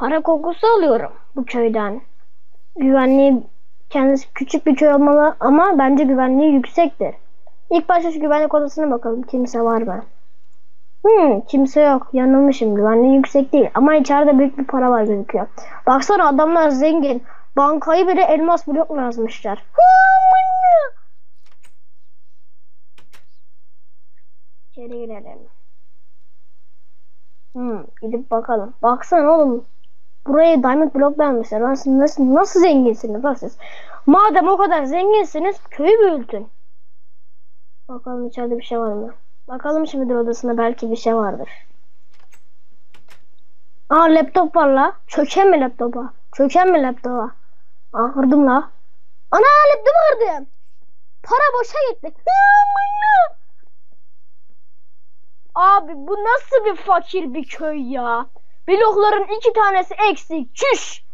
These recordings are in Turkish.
Para kokusu alıyorum bu köyden. Güvenliği kendisi küçük bir köy olmalı ama bence güvenliği yüksektir. İlk başta şu güvenlik odasına bakalım kimse var mı? Hmm, kimse yok. Yanılmışım. Güvenliği yüksek değil. Ama içeride büyük bir para var gözüküyor. Baksana adamlar zengin. Bankayı bile elmas blokla yazmışlar. İçeri girelim. Hmm, gidip bakalım. Baksana oğlum. Buraya diamond blok vermişler. Lan siz nasıl, nasıl zenginsiniz lan siz? Madem o kadar zenginsiniz köyü büyütün. Bakalım içeride bir şey var mı? Bakalım şimdi odasında belki bir şey vardır. Aa laptop var la. Çöken mi laptopa? Çöken mi laptopa? Aa kırdım la. Ana laptopu kırdım. Para boşa gitti. Abi bu nasıl bir fakir bir köy ya? Blokların iki tanesi eksik. Çüş.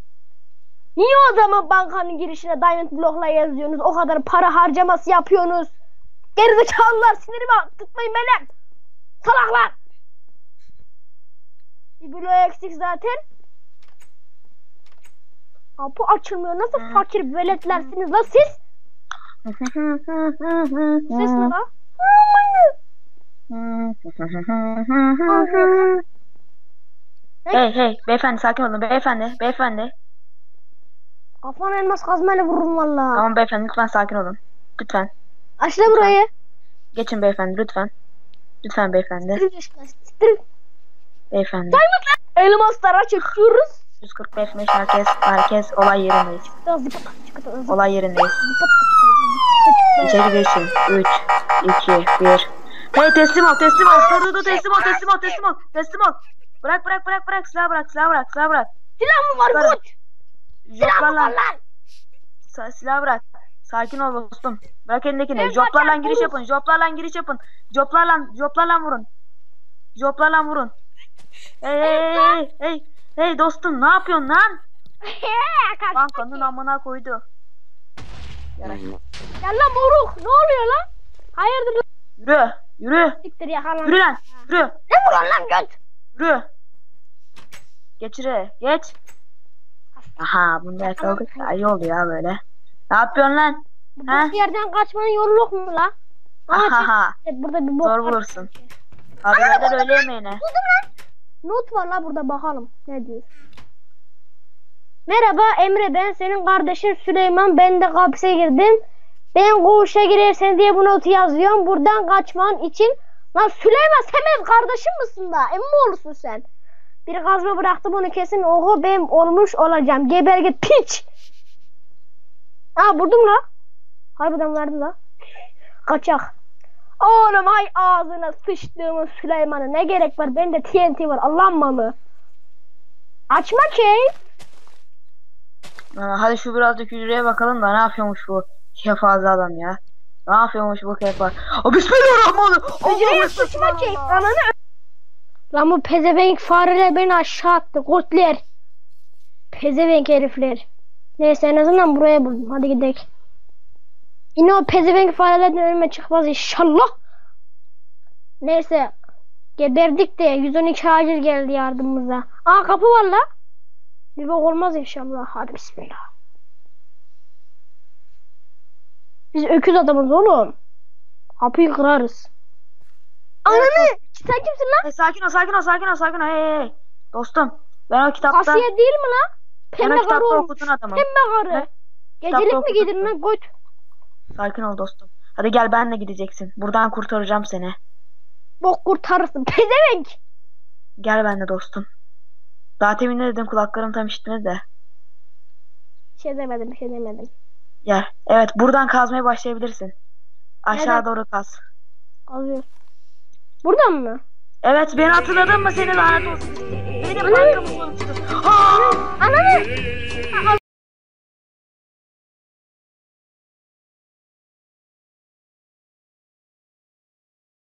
Niye o zaman bankanın girişine diamond blokla yazıyorsunuz? O kadar para harcaması yapıyorsunuz. Gerizekalılar sinirimi tutmayın benim. Salaklar. Bir blok eksik zaten. Kapı açılmıyor. Nasıl fakir veletlersiniz la siz? Ses ne la? Hey hey beyefendi sakin olun beyefendi beyefendi. Kafana elmas kazmayla vururum valla. Tamam beyefendi lütfen sakin olun. Lütfen. Aç la burayı. Geçin beyefendi lütfen. Lütfen beyefendi. Siktir. Beyefendi. Elmaslara çekiyoruz. 145 merkez merkez olay yerindeyiz. Olay yerindeyiz. İçeri geçin. 3 2 1 Hey teslim ol teslim ol. Dur dur teslim ol teslim ol teslim ol. Teslim ol. Bırak bırak bırak bırak silah bırak silah bırak silah bırak. Silah mı var koç? Silah mı var lan. Sa- silah bırak. Sakin ol dostum. Bırak elindekini. Joplarla giriş yapın. Joplarla giriş yapın. Joplarla joplarla vurun. Joplarla vurun. Hey hey hey hey hey. Dostum ne yapıyorsun lan? Bankanın amına koydu. Yara. Gel lan moruk. Ne oluyor lan? Hayırdır lan? Yürü. Yürü. Siktir yakalan. Yürü lan. Yürü. Ne vuruyorsun lan göt? Yürü. Geç şuraya. Geç. Aha bunu da yakaladık. İyi ya böyle. Ne yapıyorsun lan? Ha? Bu yerden kaçmanın yolu yok mu la? Çek- burada bir bok Zor bulursun. Abi beyler öyle yemeğine. Buldum lan. Not var la burada bakalım. Ne diyor? Merhaba Emre ben senin kardeşin Süleyman. Ben de hapse girdim. Ben koğuşa girersen diye bu notu yazıyorum. Buradan kaçman için. Lan Süleyman benim kardeşim misin da? Emin mi olursun sen? Bir kazma bıraktım onu kesin. Oho ben olmuş olacağım. Geber git piç. Aa buldum la. Harbiden verdi la. Kaçak. Oğlum ay ağzına sıçtığımın Süleyman'ı ne gerek var? Bende TNT var Allah'ın malı. Açma key. Aa, Hadi şu birazcık hücreye bakalım da ne yapıyormuş bu kefaze adam ya. Ne yapıyormuş bu kefa? Aa, Bismillahirrahmanirrahim. Hücreye Allahu sıçma Ekber. key. Ananı Lan bu pezevenk fareler beni aşağı attı. Kurtler. Pezevenk herifler. Neyse en azından buraya buldum. Hadi gidelim. Yine o pezevenk farelerden önüme çıkmaz inşallah. Neyse. Geberdik de 112 acil geldi yardımımıza. Aa kapı var la. Bir bak olmaz inşallah. Hadi bismillah. Biz öküz adamız oğlum. Kapıyı kırarız. Ananı! Sen kimsin lan? Hey, sakin ol sakin ol sakin ol sakin ol. Hey, hey. Dostum ben o kitapta Kasiye değil mi lan? Pembe karı olmuş. Pembe karı. Gecelik mi giydin lan göt? Sakin ol dostum. Hadi gel benle gideceksin. Buradan kurtaracağım seni. Bok kurtarırsın. Pezevenk. Gel benle dostum. Daha temin dedim kulaklarım tam işitmedi de. Bir şey demedim bir şey demedim. Gel. Evet buradan kazmaya başlayabilirsin. Aşağı Neden? doğru kaz. Alıyor. Buradan mı? Evet beni hatırladın mı seni lanet olsun. Benim bankamı. Ha! Ananı!